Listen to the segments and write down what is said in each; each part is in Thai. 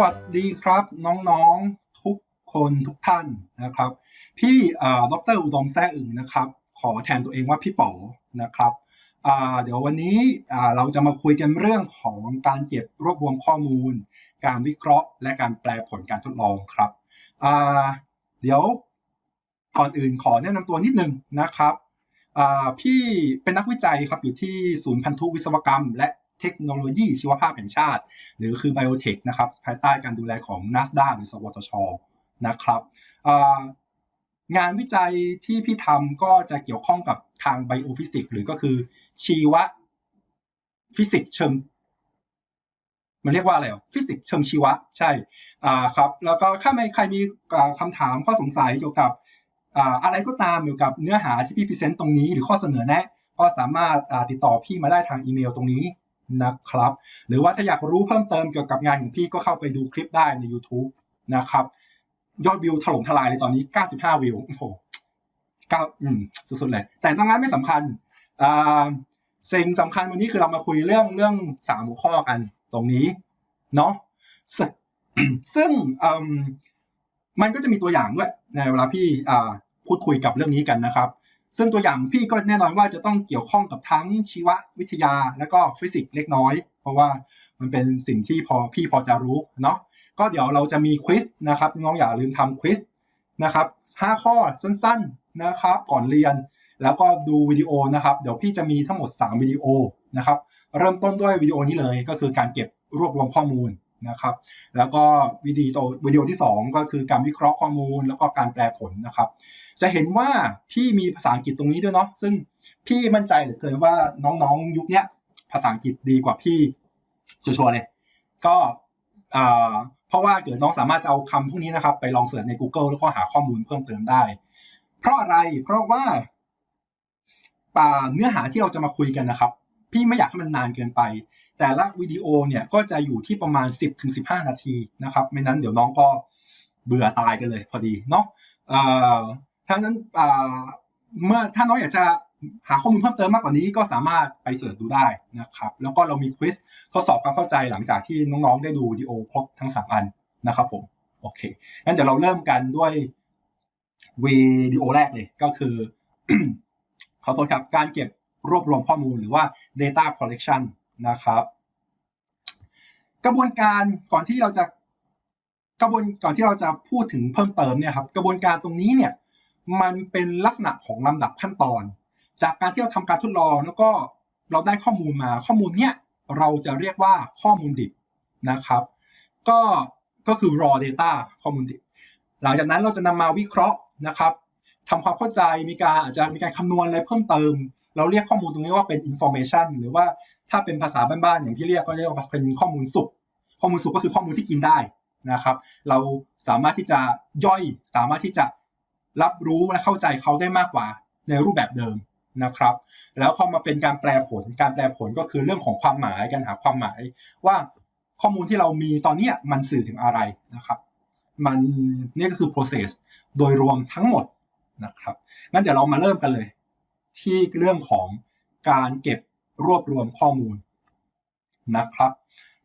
วัสดีครับน้องๆทุกคนทุกท่านนะครับ พี่ดรอุดมแซ่อึ่งนะครับ ขอแทนตัวเองว่าพี่ป๋อนะครับอ่าเดี๋ยววันนี้อ่าเราจะมาคุยกันเรื่องของการเก็บรวบรวมข้อมูล การวิเคราะห์ และการแปลผลการทดลองครับอ่าเดี๋ยวก่อนอื่นขอแนะนำตัวนิดนึงนะครับอ่าพี่เป็นนักวิจัยครับอยู่ที่ศูนย์พันธุวิศวกรรม และ เทคโนโลยีชีวภาพแห่งชาติ หรือคือ Biotech นะครับภายใต้การดูแลของ NASDA หรือ สวทช นะครับงานวิจัยที่พี่ทำก็จะเกี่ยวข้องกับทางไบโอฟิสิกส์หรือก็คือชีวฟิสิกส์เชิงมันเรียกว่าอะไรฟิสิกส์เชิงชีวะ ใช่ครับ แล้วก็ถ้าม่ใครมีคำถามข้อสงสัยเกี่ยวกับอะไรก็ตามเกี่ยวกับเนื้อหาที่พี่พรีเซนต์ตรงนี้ หรือข้อเสนอแนะ ก็สามารถติดต่อพี่มาได้ทางอีเมลตรงนี้ นะครับ หรือว่าถ้าอยากรู้เพิ่มเติมเกี่ยวกับงานของพี่ก็เข้าไปดูคลิปได้ใน YouTube นะครับ ยอดวิวถล่มทลายเลยตอนนี้ 95 วิวโอ้โหเก้าอืมสุดๆเลย แต่ตรงนั้นไม่สำคัญอ่าสิ่งสำคัญวันนี้คือเรามาคุยเรื่องเรื่องสามหัวข้อกันตรงนี้เนาะซึ่งซึ่งมันก็จะมีตัวอย่างด้วยในเวลาพี่พูดคุยกับเรื่องนี้กันนะครับ ซึ่งตัวอย่างพี่ก็แน่นอนว่าจะต้องเกี่ยวข้องกับทั้งชีววิทยาและก็ฟิสิกส์เล็กน้อย เพราะว่ามันเป็นสิ่งที่พอพี่พอจะรู้เนาะก็เดี๋ยวเราจะมีควิสนะครับน้องอย่าลืมทำควิสนะครับ5ข้อสั้นๆนะครับก่อนเรียน แล้วก็ดูวิดีโอนะครับเดี๋ยวพี่จะมีทั้งหมด 3 วิดีโอนะครับเริ่มต้นด้วยวิดีโอนี้เลยก็คือการเก็บรวบรวมข้อมูลนะครับแล้วก็วิดีโอวิดีโอที่ 2 ก็คือการวิเคราะห์ข้อมูล แล้วก็การแปลผลนะครับ จะเห็นว่าพี่มีภาษาอังกฤษตรงนี้ด้วยเนาะซึ่งพี่มั่นใจเหลือเกินว่าน้องๆยุคนี้ภาษาอังกฤษดีกว่าพี่ชัวร์เลย ก็เพราะว่าเกิดน้องสามารถจะเอาคำพวกนี้นะครับ ไปลองเสิร์ชใน Google แล้วก็หาข้อมูลเพิ่มเติมได้ เพราะอะไรเพราะว่าเนื้อหาที่เราจะมาคุยกันนะครับ พี่ไม่อยากให้มันนานเกินไป แต่ละวิดีโอเนี่ยก็จะอยู่ที่ประมาณ 10-15 นาทีนะครับ ไม่นั้นเดี๋ยวน้องก็เบื่อตายกันเลยพอดีเนาะ ถ้านั้นเมื่อถ้าน้องอยากจะหาข้อมูลเพิ่มเติมมากกว่านี้ก็สามารถไปเสิร์ชดูได้นะครับ แล้วก็เรามีควิสทดสอบความเข้าใจหลังจากที่น้องๆ ได้ดูวิดีโอครบทั้งสามอันนะครับผม โอเค งั้นเดี๋ยวเราเริ่มกันด้วยวิดีโอแรกเลยก็คือขอโทษครับ การเก็บรวบรวมข้อมูลหรือว่า data collection นะครับ กระบวนการก่อนที่เราจะกระบวนก่อนที่เราจะพูดถึงเพิ่มเติมเนี่ยครับ กระบวนการตรงนี้เนี่ย มันเป็นลักษณะของลำดับขั้นตอน จากการที่เราทำการทดลองแล้วก็เราได้ข้อมูลมาข้อมูลเนี้ยเราจะเรียกว่าข้อมูลดิบนะครับ ก็ก็คือ raw data ข้อมูลดิบ หลังจากนั้นเราจะนำมาวิเคราะห์นะครับทำความเข้าใจมีการอาจจะมีการคำนวณอะไรเพิ่มเติม เราเรียกข้อมูลตรงนี้ว่าเป็น information หรือว่าถ้าเป็นภาษาบ้านๆอย่างที่เรียกก็เรียกว่าเป็นข้อมูลสุกข้อมูลสุกก็คือข้อมูลที่กินได้นะครับ เราสามารถที่จะย่อยสามารถที่จะ รับรู้และเข้าใจเขาได้มากกว่าในรูปแบบเดิมนะครับ แล้วพอมาเป็นการแปลผล การแปลผลก็คือเรื่องของความหมายการหาความหมาย ว่าข้อมูลที่เรามีตอนนี้มันสื่อถึงอะไรนะครับ มันนี่ก็คือ process โดยรวมทั้งหมดนะครับงั้นเดี๋ยวเรามาเริ่มกันเลย ที่เรื่องของการเก็บรวบรวมข้อมูลนะครับ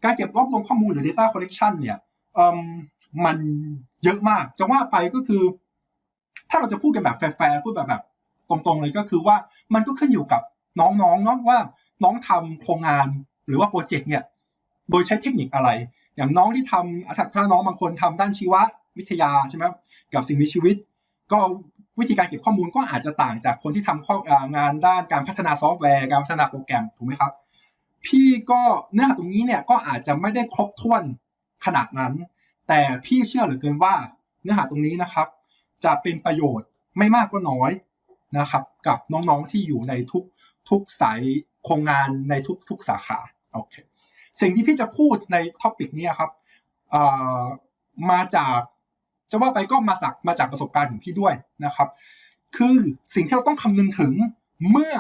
การเก็บรวบรวมข้อมูลหรือ data collection เนี่ยมันเยอะมากจะว่าไปก็คือ ถ้าเราจะพูดกันแบบแฟร์ๆพูดแบบแบบตรงๆเลยก็คือว่ามันก็ขึ้นอยู่กับน้องๆเนาะว่าน้องทำโครงงานหรือว่าโปรเจกต์เนี่ย โดยใช้เทคนิคอะไร อย่างน้องที่ทำถ้าน้องบางคนทำด้านชีววิทยาใช่ไหมกับสิ่งมีชีวิต ก็วิธีการเก็บข้อมูลก็อาจจะต่างจากคนที่ทำข้องานด้านการพัฒนาซอฟต์แวร์การพัฒนาโปรแกรมถูกไหมครับ พี่ก็เนื้อหาตรงนี้เนี่ยก็อาจจะไม่ได้ครบถ้วนขนาดนั้น แต่พี่เชื่อเหลือเกินว่าเนื้อหาตรงนี้นะครับ จะเป็นประโยชน์ไม่มากก็น้อยนะครับ กับน้องๆที่อยู่ในทุกทุกสายโครงงานในทุกทุกสาขาโอเคสิ่งที่พี่จะพูดในท็อปิกนี้ครับมาจากจะว่าไปก็มาจากมาจากประสบการณ์ของพี่ด้วยนะครับ คือสิ่งที่เราต้องคำนึงถึงเมื่อ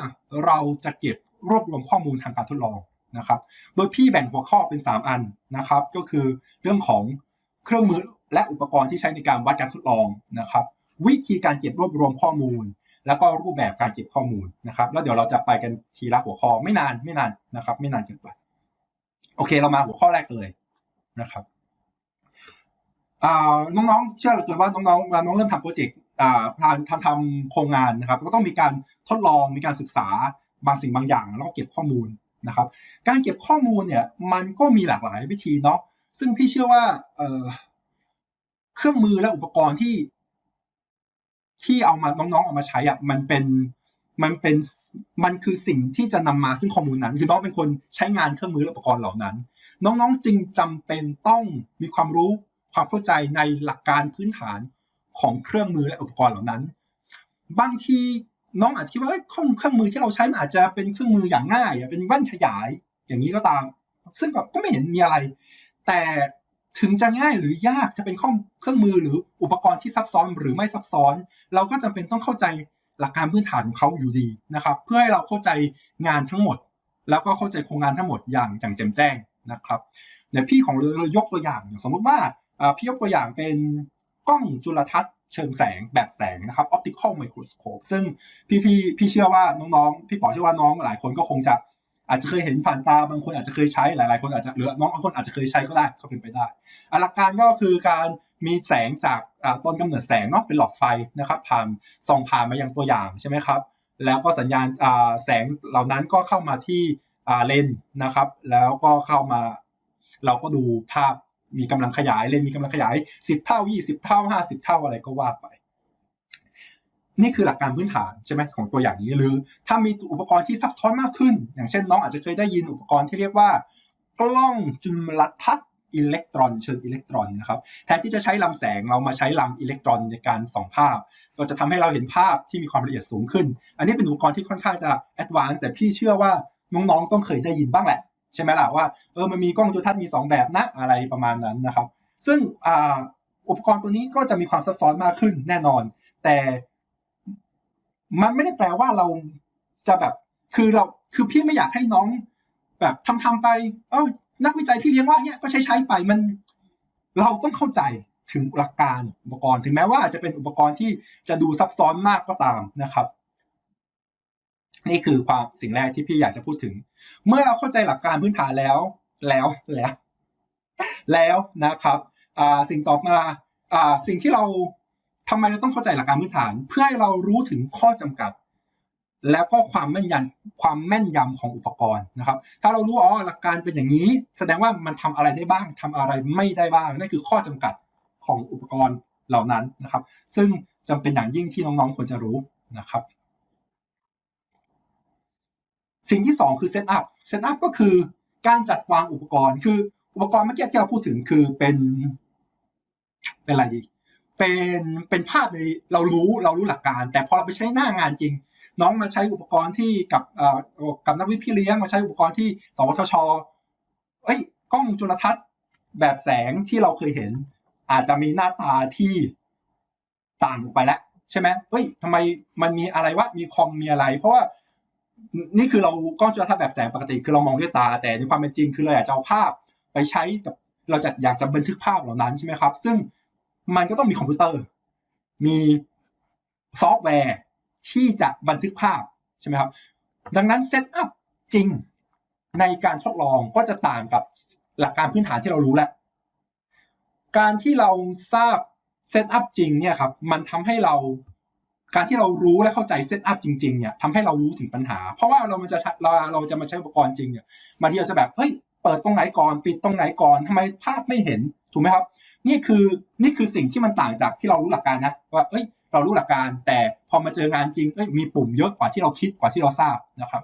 เราจะเก็บรวบรวมข้อมูลทางการทดลองนะครับ โดยพี่แบ่งหัวข้อเป็น 3 อันนะครับ ก็คือเรื่องของ เครื่องมือและอุปกรณ์ที่ใช้ในการวัดการทดลองนะครับ วิธีการเก็บรวบรวมข้อมูล แล้วก็รูปแบบการเก็บข้อมูลนะครับ แล้วเดี๋ยวเราจะไปกันทีละหัวข้อไม่นานไม่นานนะครับ ไม่นานเกินไปโอเคเรามาหัวข้อแรกเลยนะครับน้องๆ เชื่อเหลือเกินว่าน้องๆเวลาน้องเริ่มทำโปรเจกต์อ่าทำทำทำโครงงานนะครับก็ต้องมีการทดลองมีการศึกษาบางสิ่งบางอย่าง แล้วก็เก็บข้อมูลนะครับ การเก็บข้อมูลเนี่ยมันก็มีหลากหลายวิธีเนาะ ซึ่งพี่เชื่อว่าเออเครื่องมือและอุปกรณ์ที่ ที่เอามาน้องๆ เอามาใช้อะมันเป็นมันเป็นมันคือสิ่งที่จะนำมาซึ่งข้อมูลนั้น คือน้องเป็นคนใช้งานเครื่องมือและอุปกรณ์เหล่านั้น น้องๆจึงจำเป็นต้องมีความรู้ความเข้าใจในหลักการพื้นฐานของเครื่องมือและอุปกรณ์เหล่านั้น บางทีน้องอาจจะคิดว่าเครื่องเครื่องมือที่เราใช้มันอาจจะเป็นเครื่องมืออย่างง่ายเป็นแว่นขยายอย่างนี้ก็ตาม ซึ่งแบบก็ไม่เห็นมีอะไร แต่ถึงจะง่ายหรือยากจะเป็นเครื่องมือหรืออุปกรณ์ที่ซับซ้อนหรือไม่ซับซ้อน เราก็จำเป็นต้องเข้าใจหลักการพื้นฐานของเขาอยู่ดีนะครับ เพื่อให้เราเข้าใจงานทั้งหมด แล้วก็เข้าใจโครงงานทั้งหมดอย่างอย่างแจ่มแจ้งนะครับเดี๋ยวพี่ของเรายกตัวอย่างสมมติว่าพี่ยกตัวอย่างเป็นกล้องจุลทรรศน์เชิงแสงแบบแสงนะครับ optical microscope ซึ่งพี่พี่พี่เชื่อว่าน้องๆ พี่ป๋อเชื่อว่าน้องหลายคนก็คงจะ อาจจะเคยเห็นผ่านตาบางคนอาจจะเคยใช้หลายๆ คนอาจจะหรือน้องบางคนอาจจะเคยใช้ก็ได้ก็เป็นไปได้หลักการก็คือการมีแสงจากต้นกำเนิดแสงเนาะเป็นหลอดไฟนะครับผ่านส่องผ่านมายังตัวอย่างใช่ไหมครับ แล้วก็สัญญาณแสงเหล่านั้นก็เข้ามาที่เลนนะครับ แล้วก็เข้ามา เราก็ดูภาพมีกำลังขยายเลนมีกำลังขยาย 10 เท่า 20 เท่า 50 เท่าอะไรก็ว่าไป นี่คือหลักการพื้นฐานใช่ไหมของตัวอย่างนี้หรือ ถ้ามีอุปกรณ์ที่ซับซ้อนมากขึ้น อย่างเช่นน้องอาจจะเคยได้ยินอุปกรณ์ที่เรียกว่า กล้องจุลทรรศน์อิเล็กตรอนเชิงอิเล็กตรอนนะครับแทนที่จะใช้ลำแสงเรามาใช้ลำอิเล็กตรอนในการส่องภาพ ก็จะทำให้เราเห็นภาพที่มีความละเอียดสูงขึ้น อันนี้เป็นอุปกรณ์ที่ค่อนข้างจะแอดวานซ์แต่พี่เชื่อว่าน้องๆต้องเคยได้ยินบ้างแหละ ใช่ไหมล่ะว่าเออมันมีกล้องจุลทรรศน์มี 2 แบบนะอะไรประมาณนั้นนะครับ ซึ่งออุปกรณ์ตัวนี้ก็จะมีความซับซ้อนมากขึ้นแน่นอน แต่ มันไม่ได้แปลว่าเราจะแบบ คือเราคือพี่ไม่อยากให้น้อง แบบทำทำไป เออนักวิจัยพี่เลี้ยงว่าเนี่ยก็ใช้ใช้ไปมัน เราต้องเข้าใจถึงหลักการอุปกรณ์ถึงแม้ว่าจะเป็นอุปกรณ์ที่จะดูซับซ้อนมากก็ตามนะครับ นี่คือความสิ่งแรกที่พี่อยากจะพูดถึง เมื่อเราเข้าใจหลักการพื้นฐานแล้ว แล้วแล้วแล้วนะครับ อ่าสิ่งต่อมา อ่าสิ่งที่เรา ทำไมเราต้องเข้าใจหลักการพื้นฐาน เพื่อให้เรารู้ถึงข้อจำกัด แล้วก็ความแม่นยำความแม่นยำของอุปกรณ์นะครับ ถ้าเรารู้อ๋อหลักการเป็นอย่างนี้ แสดงว่ามันทำอะไรได้บ้างทำอะไรไม่ได้บ้างนั่นคือข้อจำกัดของอุปกรณ์เหล่านั้นนะครับ ซึ่งจำเป็นอย่างยิ่งที่น้องๆควรจะรู้นะครับ สิ่งที่สองคือเซตอัพเซตอัพก็คือการจัดวางอุปกรณ์ คืออุปกรณ์เมื่อกี้ที่เราพูดถึงคือเป็นเป็นอะไรดี เป็นเป็นภาพในเรารู้เรารู้หลักการ แต่พอเราไปใช้หน้างานจริง น้องมาใช้อุปกรณ์ที่กับกับนักวิพี่เลี้ยงมาใช้อุปกรณ์ที่สวทช เอ้ยกล้องจุลทรรศน์แบบแสงที่เราเคยเห็น อาจจะมีหน้าตาที่ต่างไปแล้วใช่ไหมเฮ้ยทำไมมันมีอะไรวะมีคอมมีอะไร เพราะว่านี่คือเรากล้องจุลทรรศน์แบบแสงปกติคือเรามองด้วยตา แต่ในความเป็นจริงคือเราอยากจะเอาภาพไปใช้กับเราจะอยากจะบันทึกภาพเหล่านั้นใช่ไหมครับ ซึ่ง มันก็ต้องมีคอมพิวเตอร์ มีซอฟต์แวร์ที่จะบันทึกภาพใช่ไหมครับ ดังนั้นเซตอัพจริงในการทดลองก็จะต่างกับหลักการพื้นฐานที่เรารู้แล้วการที่เราทราบเซตอัพจริงเนี่ยครับ มันทำให้เราการที่เรารู้และเข้าใจเซตอัพจริงๆเนี่ยทำให้เรารู้ถึงปัญหา เพราะว่าเรามันจะเราเราจะมาใช้อุปกรณ์จริงเนี่ยบางทีเราจะแบบเฮ้ยเปิดตรงไหนก่อน ปิดตรงไหนก่อนทำไมภาพไม่เห็นถูกไหมครับ นี่คือนี่คือสิ่งที่มันต่างจากที่เรารู้หลักการนะว่าเอ้ยเรารู้หลักการ แต่พอมาเจองานจริงเอ้ยมีปุ่มเยอะกว่าที่เราคิดกว่าที่เราทราบนะครับ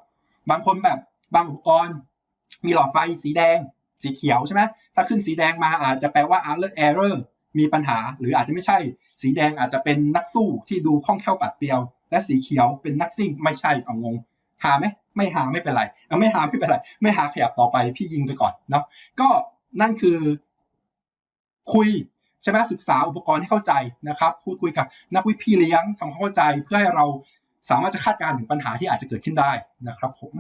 บางคนแบบบางอุปกรณ์ มีหลอดไฟสีแดง สีเขียวใช่ไหมถ้าขึ้นสีแดงมาอาจจะแปลว่า alert error มีปัญหา หรืออาจจะไม่ใช่ สีแดงอาจจะเป็นนักสู้ที่ดูคล่องแคล่วปัดเปรียว และสีเขียวเป็นนักซิ่งไม่ใช่เอางงหาไหมไม่หาไม่เป็นไรไม่หาไม่เป็นไร ไม่หาขยับต่อไปพี่ยิงไปก่อนเนาะก็นั่นคือ คุยใช่ไหมศึกษาอุปกรณ์ให้เข้าใจนะครับ พูดคุยกับนักวิพี่เลี้ยงทำความเข้าใจเพื่อให้เราสามารถจะคาดการณ์ถึงปัญหาที่อาจจะเกิดขึ้นได้นะครับผม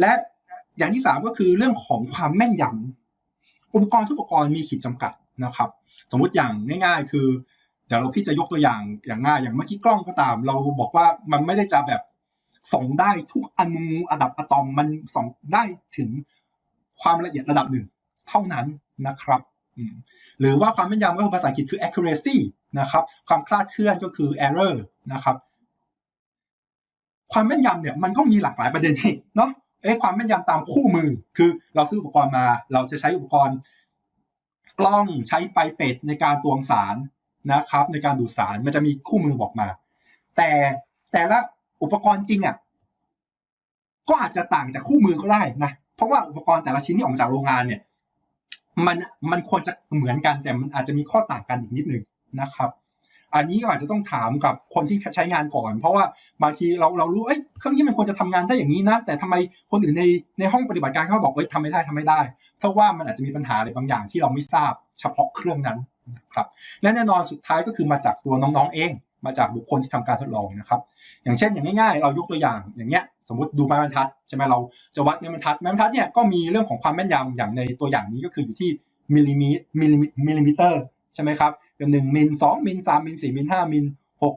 และอย่างที่สามก็คือเรื่องของความแม่นยำอุปกรณ์ทุกอุปกรณ์มีขีดจำกัดนะครับ สมมุติอย่างง่าย ๆ คือเดี๋ยวเราพี่จะยกตัวอย่างอย่างง่ายอย่างเมื่อกี้กล้องก็ตาม เราบอกว่ามันไม่ได้จะแบบส่องได้ทุกอนูอะดับอะตอมมันส่องได้ถึงความละเอียดระดับหนึ่ง เท่านั้นนะครับ หรือว่าความแม่นยำก็คือภาษาอังกฤษคือ accuracy นะครับ ความคลาดเคลื่อนก็คือ error นะครับ ความแม่นยำเนี่ยมันก็มีหลากหลายประเด็นอีกเนาะเอ้ความแม่นยำตามคู่มือ คือเราซื้ออุปกรณ์มา เราจะใช้อุปกรณ์ กล้องใช้ไปเป็ดในการตวงสารนะครับ ในการดูดสารมันจะมีคู่มือบอกมา แต่แต่ละอุปกรณ์จริงอะก็อาจจะต่างจากคู่มือก็ได้นะเพราะว่าอุปกรณ์แต่ละชิ้นที่ออกมาจากโรงงานเนี่ย มันมันควรจะเหมือนกันแต่มันอาจจะมีข้อต่างกันอีกนิดนึงนะครับ อันนี้ก็อาจจะต้องถามกับคนที่ใช้งานก่อน เพราะว่าบางทีเราเรารู้เอ้ยเครื่องนี้มันควรจะทำงานได้อย่างนี้นะ แต่ทำไมคนอื่นในในห้องปฏิบัติการเขาบอกเอ้ยทำไม่ได้ทำไม่ได้ เพราะว่ามันอาจจะมีปัญหาอะไรบางอย่างที่เราไม่ทราบเฉพาะเครื่องนั้นนะครับและแน่นอนสุดท้ายก็คือมาจากตัวน้องๆเอง มาจากบุคคลที่ทำการทดลองนะครับ อย่างเช่นอย่างง่ายๆ เรายกตัวอย่างอย่างเงี้ยสมมติดูไม้บรรทัดใช่ไหมเราจะวัดไม้บรรทัดไม้บรรทัดเนี่ยก็มีเรื่องของความแม่นยำอย่างในตัวอย่างนี้ก็คืออยู่ที่มิลลิมิมิลลิมิลลิมิเตอร์ใช่ไหมครับเป็นหนึ่งมิลสองมิลสามมิลสี่มิลห้ามิลหก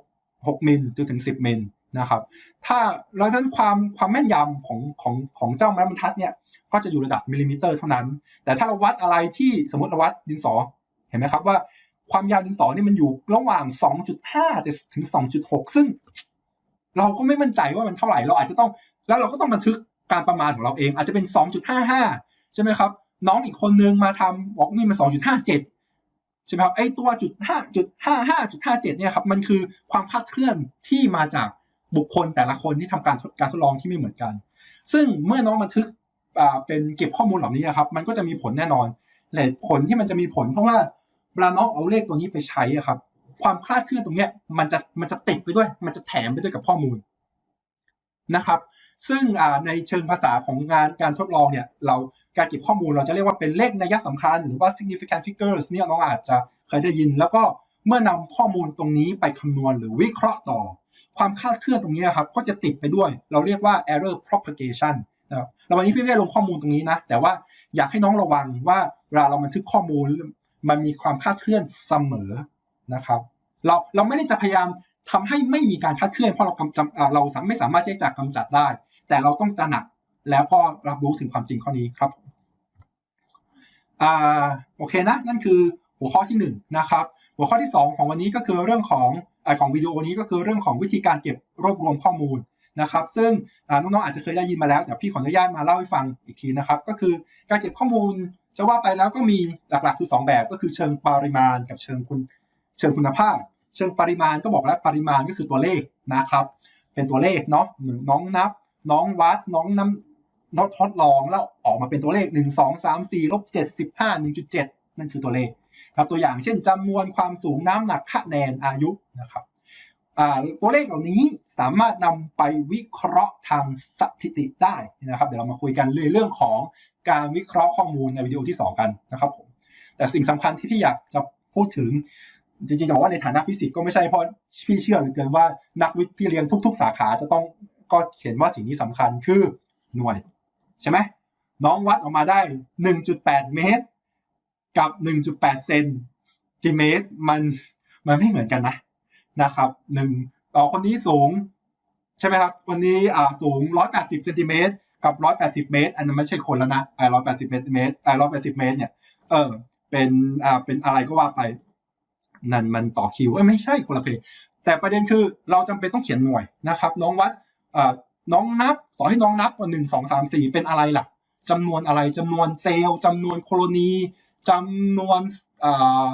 หกมิลจนถึงสิบมิลนะครับ ถ้าเราฉะนั้นความความแม่นยำของของของเจ้าไม้บรรทัดเนี่ย ก็จะอยู่ระดับมิลลิมิเตอร์เท่านั้น แต่ถ้าเราวัดอะไรที่สมมติเราวัดดินสอ เห็นไหมครับว่า ความยาวดินสอนี่มันอยู่ระหว่าง 2.5 ถึง 2.6 ซึ่ง เราก็ไม่มั่นใจว่ามันเท่าไหร่เราอาจจะต้อง แล้วเราก็ต้องบันทึกการประมาณของเราเอง อาจจะเป็น 2.55 ใช่ไหมครับ น้องอีกคนนึงมาทำบอกนี่มัน 2.57 ใช่ไหมครับไอตัวจุดห้าจุดห้าห้าจุดห้าเจ็ดเนี่ยครับมันคือความคลาดเคลื่อนที่มาจากบุคคลแต่ละคนที่ทำการการทดลองที่ไม่เหมือนกัน ซึ่งเมื่อน้องบันทึกเป็นเก็บข้อมูลเหล่านี้ครับ มันก็จะมีผลแน่นอนและผลที่มันจะมีผลเพราะว่า เวลาน้องเอาเลขตัวนี้ไปใช้อะครับ ความคลาดเคลื่อนตรงเนี้ยมันจะมันจะติดไปด้วย มันจะแถมไปด้วยกับข้อมูลนะครับ ซึ่งในเชิงภาษาของงานการทดลองเนี่ยเราการเก็บข้อมูลเราจะเรียกว่าเป็นเลขนัยสำคัญ หรือว่า significant figures เนี่ยน้องอาจจะเคยได้ยิน แล้วก็เมื่อนำข้อมูลตรงนี้ไปคำนวณหรือวิเคราะห์ต่อ ความคลาดเคลื่อนตรงนี้ครับก็จะติดไปด้วย เราเรียกว่า error propagation นะครับวันนี้พี่ไม่ได้ลงข้อมูลตรงนี้นะ แต่ว่าอยากให้น้องระวังว่าเวลาเราบันทึกข้อมูล มันมีความคาดเคลื่อนเสมอนะครับ เราเราไม่ได้จะพยายามทำให้ไม่มีการคาดเคลื่อนเพราะเรากำจัดเราไม่สามารถที่จะกำจัดได้ แต่เราต้องตระหนักแล้วก็รับรู้ถึงความจริงข้อนี้ครับอ่าโอเคนะ นั่นคือหัวข้อที่1นนะครับ หัวข้อที่ 2 ของวันนี้ก็คือเรื่องของอของวิดีโอนี้ก็คือเรื่องของวิธีการเก็บรวบรวมข้อมูลนะครับ ซึ่งน้องๆอาจจะเคยได้ยินมาแล้วแต่พี่ขออนุญาตมาเล่าให้ฟังอีกทีนะครับ ก็คือการเก็บข้อมูล จะว่าไปแล้วก็มีหลักๆคือ 2 แบบก็คือเชิงปริมาณกับเชิงคุณเชิงคุณภาพ เชิงปริมาณก็บอกแล้วปริมาณก็คือตัวเลขนะครับ เป็นตัวเลขเนาะน้องนับ น้องวัดน้องน้ำนทดลองแล้วออกมาเป็นตัวเลข 1 2 3 4ลบ7 15 1.7 นั่นคือตัวเลขครับตัวอย่างเช่นจำนวนความสูงน้ำหนักคะแนนอายุนะครับตัวเลขเหล่านี้สามารถนำไปวิเคราะห์ทางสถิติได้นะครับ เดี๋ยวเรามาคุยกันเรื่องของ การวิเคราะห์ข้อมูลในวิดีโอที่ 2 กันนะครับผมแต่สิ่งสำคัญที่พี่อยากจะพูดถึง จริงๆจะบอกว่าในฐานะฟิสิกส์ก็ไม่ใช่เพราะพี่เชื่อเหลือเกินว่านักวิทย์พี่เรียนทุก ๆ สาขาจะต้องก็เขียนว่าสิ่งนี้สำคัญคือหน่วย ใช่ไหมน้องวัดออกมาได้ 1.8 เมตร กับ 1.8 เซนติเมตรมันมันไม่เหมือนกันนะนะครับหนึ่งต่อคนนี้สูง ใช่ไหมครับ วันนี้อ่าสูง 180เซนติเมตร กับ180เมตร อันนั้นไม่ใช่คนแล้วนะไอ้180เมตรไอ้180เมตรเนี่ยเออเป็นอ่าเป็นอะไรก็ว่าไป นั่นมันต่อคิวเอ้ไม่ใช่คนละเพลแต่ประเด็นคือเราจำเป็นต้องเขียนหน่วยนะครับ น้องวัดอ่าน้องนับต่อให้น้องนับว่าหนึ่งสองสามสี่เป็นอะไรล่ะจำนวนอะไรจำนวนเซลล์จำนวนโคโลนีจำนวนอ่า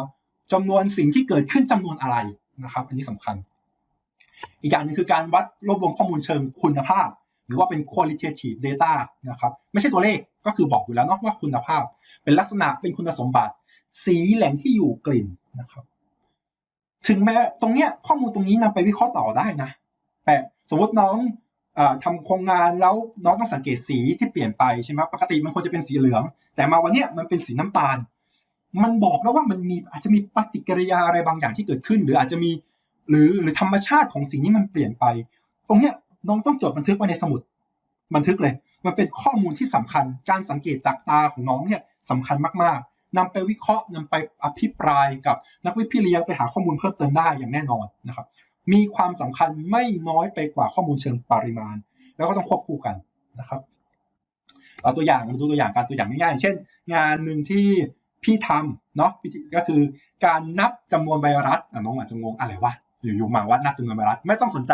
จำนวนสิ่งที่เกิดขึ้นจำนวนอะไรนะครับ อันนี้สำคัญ อีกอย่างหนึ่งคือการวัดรวบรวมข้อมูลเชิงคุณภาพ หรือว่าเป็น qualitative data นะครับไม่ใช่ตัวเลขก็คือบอกอยู่แล้วเนาะว่าคุณภาพ เป็นลักษณะเป็นคุณสมบัติ สีแหล่งที่อยู่กลิ่นนะครับถึงแม้ตรงเนี้ยข้อมูลตรงนี้นำไปวิเคราะห์ต่อได้นะแต่สมมติน้องอทำโครงงานแล้วน้องต้องสังเกตสีที่เปลี่ยนไปใช่ไหมปกติมันควรจะเป็นสีเหลือง แต่มาวันเนี้ยมันเป็นสีน้ำตาล มันบอกแล้วว่ามันมีอาจจะมีปฏิกิริยาอะไรบางอย่างที่เกิดขึ้น หรืออาจจะมีหรือหรือธรรมชาติของสิ่งนี้มันเปลี่ยนไป ตรงเนี้ย น้องต้องจดบันทึกไว้ในสมุด บันทึกเลย มันเป็นข้อมูลที่สำคัญ การสังเกตจากตาของน้องเนี่ยสำคัญมากๆนำไปวิเคราะห์นำไปอภิปรายกับนักวิทยไปหาข้อมูลเพิ่มเติมได้อย่างแน่นอนนะครับ มีความสำคัญไม่น้อยไปกว่าข้อมูลเชิงปริมาณ แล้วก็ต้องควบคู่กันนะครับเอาตัวอย่างมาดูตัวอย่างการตัวอย่างง่ายๆเช่น งานหนึ่งที่พี่ทำเนาะก็คือการนับจำนวนไวรัสน้องอาจจะงงอะไรวะอยู่ๆมาว่านับจำนวนไวรัสไม่ต้องสนใจ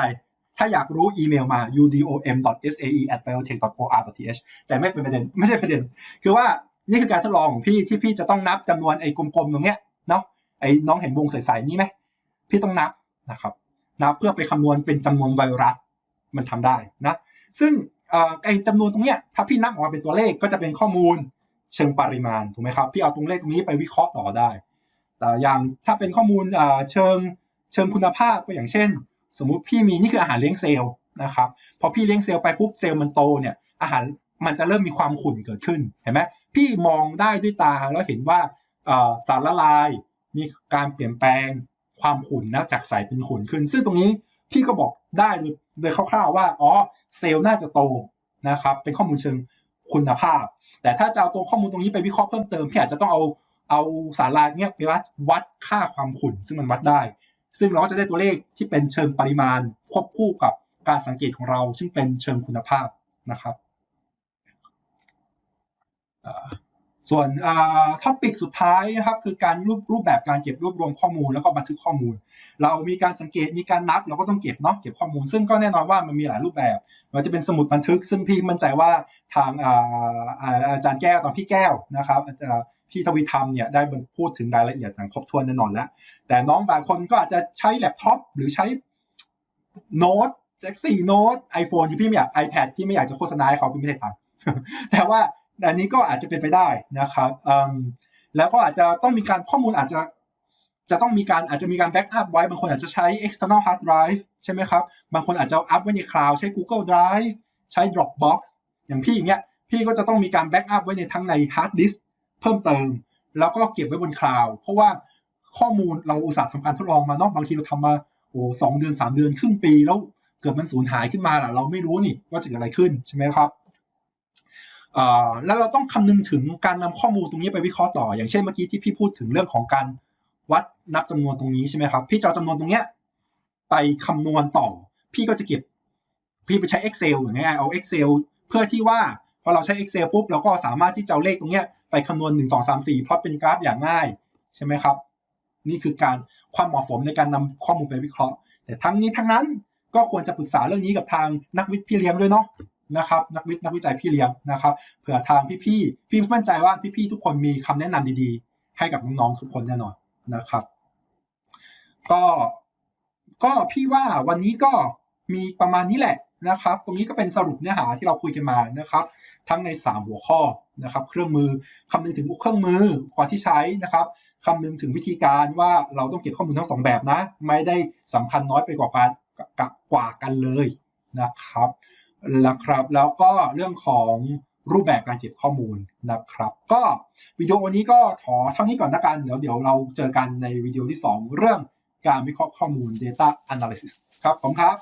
ถ้าอยากรู้อีเมลมา udom.sae@biotech.or.th แต่ไม่เป็นประเด็นไม่ใช่ประเด็น คือว่านี่คือการทดลองของพี่ที่พี่จะต้องนับจำนวนไอ้กลมๆตรงเนี้ยเนาะไอ้น้องเห็นวงใสๆนี่ไหมพี่ต้องนับนะครับนับเพื่อไปคำนวณเป็นจำนวนไวรัสมันทำได้นะซึ่งไอ้จำนวนตรงเนี้ยถ้าพี่นับออกมาเป็นตัวเลขก็จะเป็นข้อมูลเชิงปริมาณถูกไหมครับพี่เอาตรงเลขตรงนี้ไปวิเคราะห์ต่อได้แต่อย่างถ้าเป็นข้อมูลเอ่อเชิงเชิงคุณภาพก็อย่างเช่น สมมุติพี่มีนี่คืออาหารเลี้ยงเซลล์นะครับพอพี่เลี้ยงเซลล์ไปปุ๊บเซลล์มันโตเนี่ยอาหารมันจะเริ่มมีความขุ่นเกิดขึ้นเห็นไหมพี่มองได้ด้วยตาแล้วเห็นว่าสารละลายมีการเปลี่ยนแปลงความขุ่นนะจากใสเป็นขุ่นขึ้น ซึ่งตรงนี้พี่ก็บอกได้โดยโดยคร่าวๆว่าอ๋อเซลล์น่าจะโตนะครับเป็นข้อมูลเชิงคุณภาพ แต่ถ้าจะเอาตัวข้อมูลตรงนี้ไปวิเคราะห์เพิ่มเติมพี่อาจจะต้องเอาเอาสารลายเนี้ยไปวัดวัดค่าความขุ่นซึ่งมันวัดได้ ซึ่งเราก็จะได้ตัวเลขที่เป็นเชิงปริมาณควบคู่กับการสังเกตของเรา ซึ่งเป็นเชิงคุณภาพนะครับส่วนท็อปิกสุดท้ายนะครับคือการรูปรูปแบบการเก็บรวบรวมข้อมูลแล้วก็บันทึกข้อมูล เรามีการสังเกตมีการนับเราก็ต้องเก็บเนาะเก็บข้อมูล ซึ่งก็แน่นอนว่ามันมีหลายรูปแบบมันจะเป็นสมุดบันทึก ซึ่งพี่มั่นใจว่าทางอาจารย์แก้วตอนพี่แก้วนะครับอาจารย์ พี่ทวีธรรมเนี่ยได้พูดถึงรายละเอียดอย่างครบถ้วนแน่นอนแล้ว แต่น้องบางคนก็อาจจะใช้แล็ปท็อปหรือใช้โน้ตแจ็คสี่โน้ตไอโฟนที่พี่ไม่อยาก iPad ที่ไม่อยากจะโฆษณาให้เขาพี่ไม่ได้ตังแต่ว่าอันนี้ก็อาจจะเป็นไปได้นะครับแล้วก็อาจจะต้องมีการข้อมูลอาจจะจะต้องมีการอาจจะมีการแบ็กอัพไว้บางคนอาจจะใช้ external hard drive ใช่ไหมครับ บางคนอาจจะอัพไว้ในคลาวด์ใช้ Google Drive ใช้ Dropbox อย่างพี่อย่างเงี้ยพี่ก็จะต้องมีการแบ็กอัพไว้ในทั้งใน hard disk เพิ่มเติม แล้วก็เก็บไว้บนคลาวด์เพราะว่าข้อมูลเราอุตส่าห์ทำการทดลองมาเนาะบางทีเราทำมาโอ้สองเดือนสามเดือนครึ่งปี แล้วเกิดมันสูญหายขึ้นมาล่ะเราไม่รู้นี่ว่าจะเกิดอะไรขึ้นใช่ไหมครับแล้วเราต้องคำนึงถึงการนำข้อมูลตรงนี้ไปวิเคราะห์ต่อ อย่างเช่นเมื่อกี้ที่พี่พูดถึงเรื่องของการวัดนับจำนวนตรงนี้ใช่ไหมครับ พี่จะเอาจำนวนตรงเนี้ยไปคำนวณต่อ พี่ก็จะเก็บ พี่ไปใช้ Excel อย่างเงี้ยเอา Excel เพื่อที่ว่าพอเราใช้ Excel ปุ๊บเราก็สามารถที่จะเอาเลขตรงเนี้ย ไปคำนวณ1 2 3 4พลอตเป็นกราฟอย่างง่ายใช่ไหมครับ นี่คือการความเหมาะสมในการนำข้อมูลไปวิเคราะห์ แต่ทั้งนี้ทั้งนั้นก็ควรจะปรึกษาเรื่องนี้กับทางนักวิทย์พี่เลี้ยงด้วยเนาะนะครับนักวิทย์นักวิจัยพี่เลี้ยงนะครับเผื่อทางพี่ๆพี่มั่นใจว่าพี่ๆทุกคนมีคำแนะนำดีๆ ให้กับน้องๆทุกคนแน่นอนนะครับ ก็ก็พี่ว่าวันนี้ก็มีประมาณนี้แหละ นะครับ ตรงนี้ก็เป็นสรุปเนื้อหาที่เราคุยกันมานะครับ ทั้งใน 3 หัวข้อนะครับ เครื่องมือคำนึงถึงเครื่องมือก่อนที่ใช้นะครับคำนึงถึงวิธีการว่าเราต้องเก็บข้อมูลทั้งสองแบบนะ ไม่ได้สำคัญน้อยไปกว่ากันกว่ากันเลยนะครับแล้วครับ แล้วก็เรื่องของรูปแบบการเก็บข้อมูลนะครับ ก็วิดีโอนี้ก็ขอเท่านี้ก่อนนะกัน เดี๋ยวเดี๋ยวเราเจอกันในวิดีโอที่ 2 เรื่องการวิเคราะห์ข้อมูล Data Analysis ครับผมครับ